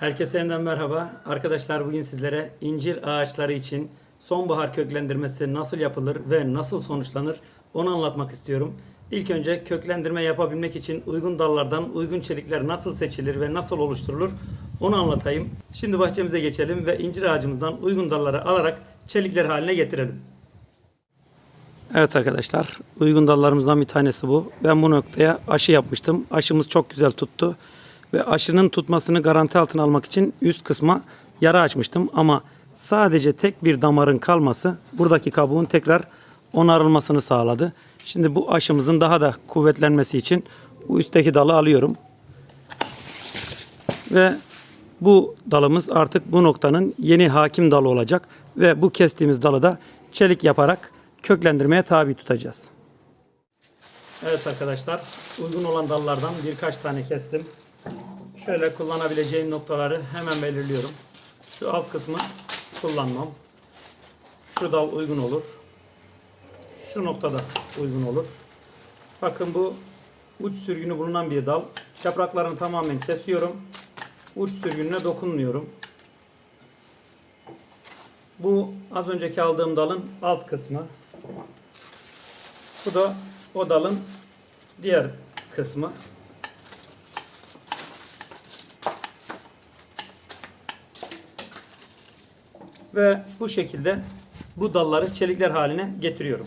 Herkese yeniden merhaba. Arkadaşlar bugün sizlere incir ağaçları için sonbahar köklendirmesi nasıl yapılır ve nasıl sonuçlanır onu anlatmak istiyorum. İlk önce köklendirme yapabilmek için uygun dallardan uygun çelikler nasıl seçilir ve nasıl oluşturulur onu anlatayım. Şimdi bahçemize geçelim ve incir ağacımızdan uygun dalları alarak çelikler haline getirelim. Evet arkadaşlar, uygun dallarımızdan bir tanesi bu. Ben bu noktaya aşı yapmıştım. Aşımız çok güzel tuttu. Ve aşının tutmasını garanti altına almak için üst kısma yara açmıştım. Ama sadece tek bir damarın kalması buradaki kabuğun tekrar onarılmasını sağladı. Şimdi bu aşımızın daha da kuvvetlenmesi için bu üstteki dalı alıyorum. Ve bu dalımız artık bu noktanın yeni hakim dalı olacak. Ve bu kestiğimiz dalı da çelik yaparak köklendirmeye tabi tutacağız. Evet arkadaşlar, uygun olan dallardan birkaç tane kestim. Şöyle kullanabileceğim noktaları hemen belirliyorum. Şu alt kısmı kullanmam. Şu dal uygun olur. Şu noktada uygun olur. Bakın bu uç sürgünü bulunan bir dal. Yapraklarını tamamen kesiyorum. Uç sürgününe dokunmuyorum. Bu az önceki aldığım dalın alt kısmı. Bu da o dalın diğer kısmı. Ve bu şekilde bu dalları çelikler haline getiriyorum.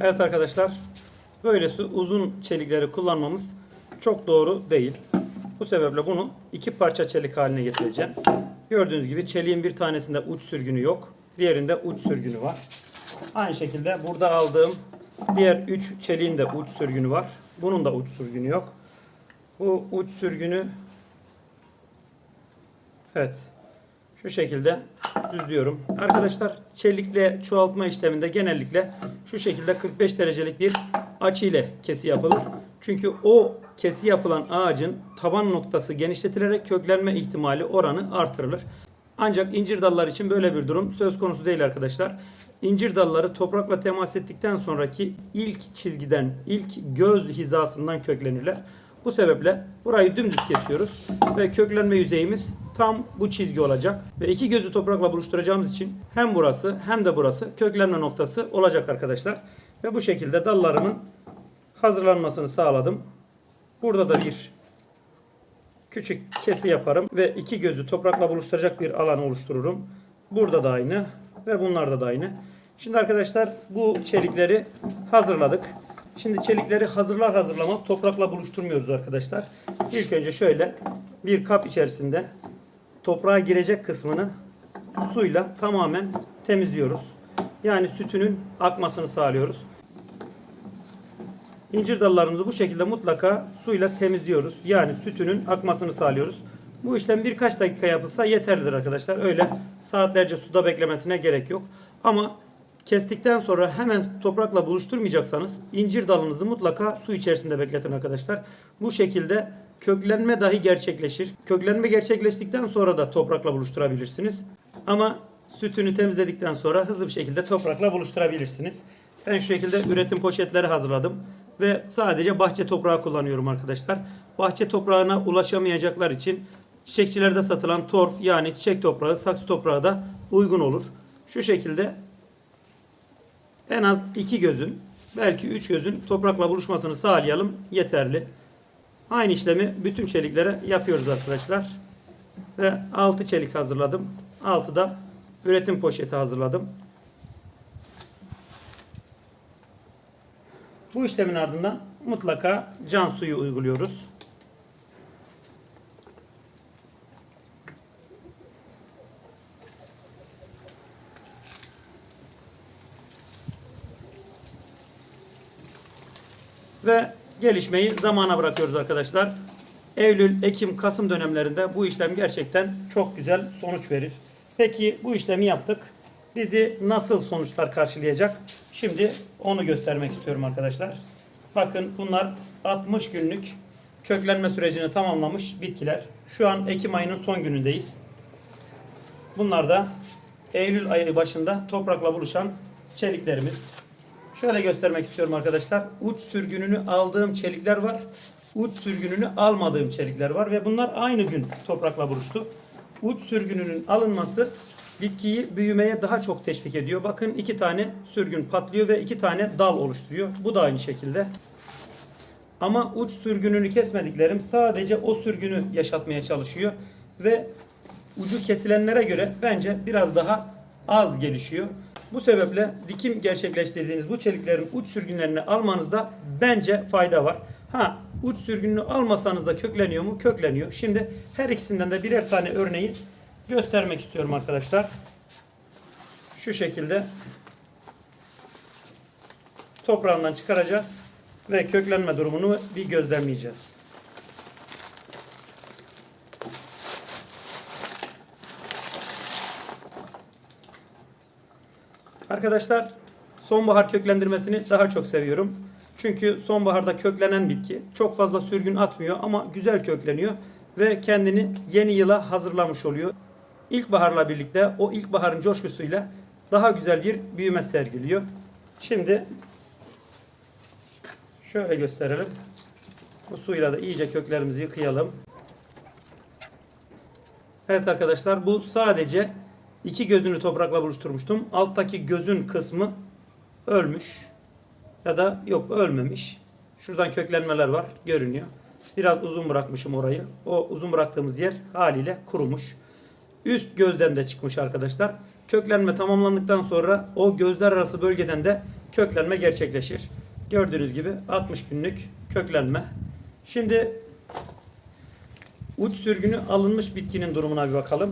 Evet arkadaşlar, böylesi uzun çelikleri kullanmamız çok doğru değil. Bu sebeple bunu iki parça çelik haline getireceğim. Gördüğünüz gibi çeliğin bir tanesinde uç sürgünü yok. Diğerinde uç sürgünü var. Aynı şekilde burada aldığım diğer üç çeliğin de uç sürgünü var. Bunun da uç sürgünü yok. Bu uç sürgünü Evet. Şu şekilde düzlüyorum. Arkadaşlar çelikle çoğaltma işleminde genellikle şu şekilde 45 derecelik bir açı ile kesi yapılır. Çünkü o kesi yapılan ağacın taban noktası genişletilerek köklenme ihtimali oranı artırılır. Ancak incir dalları için böyle bir durum söz konusu değil arkadaşlar. İncir dalları toprakla temas ettikten sonraki ilk çizgiden, ilk göz hizasından köklenirler. Bu sebeple burayı dümdüz kesiyoruz ve köklenme yüzeyimiz tam bu çizgi olacak. Ve iki gözü toprakla buluşturacağımız için hem burası hem de burası köklenme noktası olacak arkadaşlar. Ve bu şekilde dallarımın hazırlanmasını sağladım. Burada da bir küçük kesi yaparım ve iki gözü toprakla buluşturacak bir alan oluştururum. Burada da aynı ve bunlarda da aynı. Şimdi arkadaşlar bu çelikleri hazırladık. Şimdi çelikleri hazırlar hazırlamaz toprakla buluşturmuyoruz arkadaşlar. İlk önce şöyle bir kap içerisinde toprağa girecek kısmını suyla tamamen temizliyoruz. Yani sütünün akmasını sağlıyoruz. İncir dallarımızı bu şekilde mutlaka suyla temizliyoruz. Yani sütünün akmasını sağlıyoruz. Bu işlem birkaç dakika yapılsa yeterlidir arkadaşlar. Öyle saatlerce suda beklemesine gerek yok. Ama kestikten sonra hemen toprakla buluşturmayacaksanız incir dalınızı mutlaka su içerisinde bekletin arkadaşlar. Bu şekilde köklenme dahi gerçekleşir. Köklenme gerçekleştikten sonra da toprakla buluşturabilirsiniz. Ama sütünü temizledikten sonra hızlı bir şekilde toprakla buluşturabilirsiniz. Ben şu şekilde üretim poşetleri hazırladım ve sadece bahçe toprağı kullanıyorum arkadaşlar. Bahçe toprağına ulaşamayacaklar için çiçekçilerde satılan torf yani çiçek toprağı, saksı toprağı da uygun olur. Şu şekilde en az iki gözün belki üç gözün toprakla buluşmasını sağlayalım yeterli. Aynı işlemi bütün çeliklere yapıyoruz arkadaşlar. Ve 6 çelik hazırladım. 6 da üretim poşeti hazırladım. Bu işlemin ardından mutlaka can suyu uyguluyoruz. Ve gelişmeyi zamana bırakıyoruz arkadaşlar. Eylül, Ekim, Kasım dönemlerinde bu işlem gerçekten çok güzel sonuç verir. Peki bu işlemi yaptık. Bizi nasıl sonuçlar karşılayacak? Şimdi onu göstermek istiyorum arkadaşlar. Bakın bunlar 60 günlük köklenme sürecini tamamlamış bitkiler. Şu an Ekim ayının son günündeyiz. Bunlar da Eylül ayı başında toprakla buluşan çeliklerimiz. Şöyle göstermek istiyorum arkadaşlar. Uç sürgününü aldığım çelikler var. Uç sürgününü almadığım çelikler var ve bunlar aynı gün toprakla buluştu. Uç sürgününün alınması bitkiyi büyümeye daha çok teşvik ediyor. Bakın iki tane sürgün patlıyor ve iki tane dal oluşturuyor. Bu da aynı şekilde. Ama uç sürgününü kesmediklerim sadece o sürgünü yaşatmaya çalışıyor ve ucu kesilenlere göre bence biraz daha az gelişiyor. Bu sebeple dikim gerçekleştirdiğiniz bu çeliklerin uç sürgünlerini almanızda bence fayda var. Ha uç sürgününü almasanız da kökleniyor mu? Kökleniyor. Şimdi her ikisinden de birer tane örneği göstermek istiyorum arkadaşlar. Şu şekilde toprağından çıkaracağız ve köklenme durumunu bir gözlemleyeceğiz. Arkadaşlar sonbahar köklendirmesini daha çok seviyorum. Çünkü sonbaharda köklenen bitki çok fazla sürgün atmıyor ama güzel kökleniyor ve kendini yeni yıla hazırlamış oluyor. İlkbaharla birlikte o ilkbaharın coşkusuyla daha güzel bir büyüme sergiliyor. Şimdi şöyle gösterelim. Bu suyla da iyice köklerimizi yıkayalım. Evet arkadaşlar bu sadece iki gözünü toprakla buluşturmuştum. Alttaki gözün kısmı ölmüş ya da yok ölmemiş. Şuradan köklenmeler var görünüyor. Biraz uzun bırakmışım orayı. O uzun bıraktığımız yer haliyle kurumuş. Üst gözden de çıkmış arkadaşlar. Köklenme tamamlandıktan sonra o gözler arası bölgeden de köklenme gerçekleşir. Gördüğünüz gibi 60 günlük köklenme. Şimdi uç sürgünü alınmış bitkinin durumuna bir bakalım.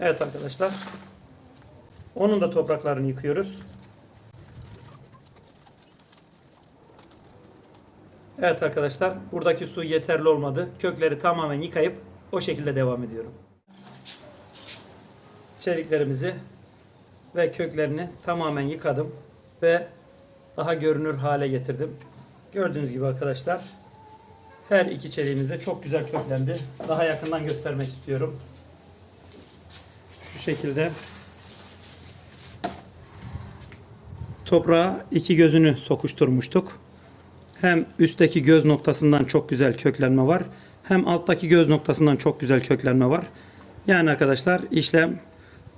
Evet arkadaşlar. Onun da topraklarını yıkıyoruz. Evet arkadaşlar. Buradaki su yeterli olmadı. Kökleri tamamen yıkayıp o şekilde devam ediyorum. Çeliklerimizi ve köklerini tamamen yıkadım ve daha görünür hale getirdim. Gördüğünüz gibi arkadaşlar her iki çeliğimiz de çok güzel köklendi. Daha yakından göstermek istiyorum. Şekilde toprağa iki gözünü sokuşturmuştuk. Hem üstteki göz noktasından çok güzel köklenme var. Hem alttaki göz noktasından çok güzel köklenme var. Yani arkadaşlar işlem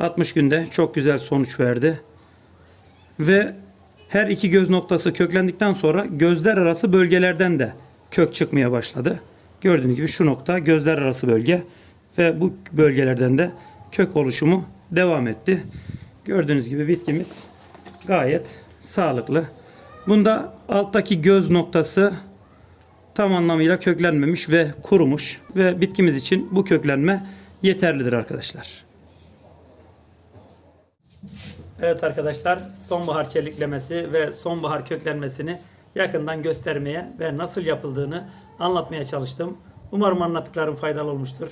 60 günde çok güzel sonuç verdi. Ve her iki göz noktası köklendikten sonra gözler arası bölgelerden de kök çıkmaya başladı. Gördüğünüz gibi şu nokta gözler arası bölge ve bu bölgelerden de kök oluşumu devam etti. Gördüğünüz gibi bitkimiz gayet sağlıklı. Bunda alttaki göz noktası tam anlamıyla köklenmemiş ve kurumuş ve bitkimiz için bu köklenme yeterlidir arkadaşlar. Evet arkadaşlar sonbahar çeliklemesi ve sonbahar köklenmesini yakından göstermeye ve nasıl yapıldığını anlatmaya çalıştım. Umarım anlattıklarım faydalı olmuştur.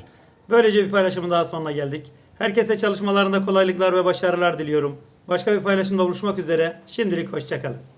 Böylece bir paylaşımın daha sonuna geldik. Herkese çalışmalarında kolaylıklar ve başarılar diliyorum. Başka bir paylaşımda buluşmak üzere. Şimdilik hoşçakalın.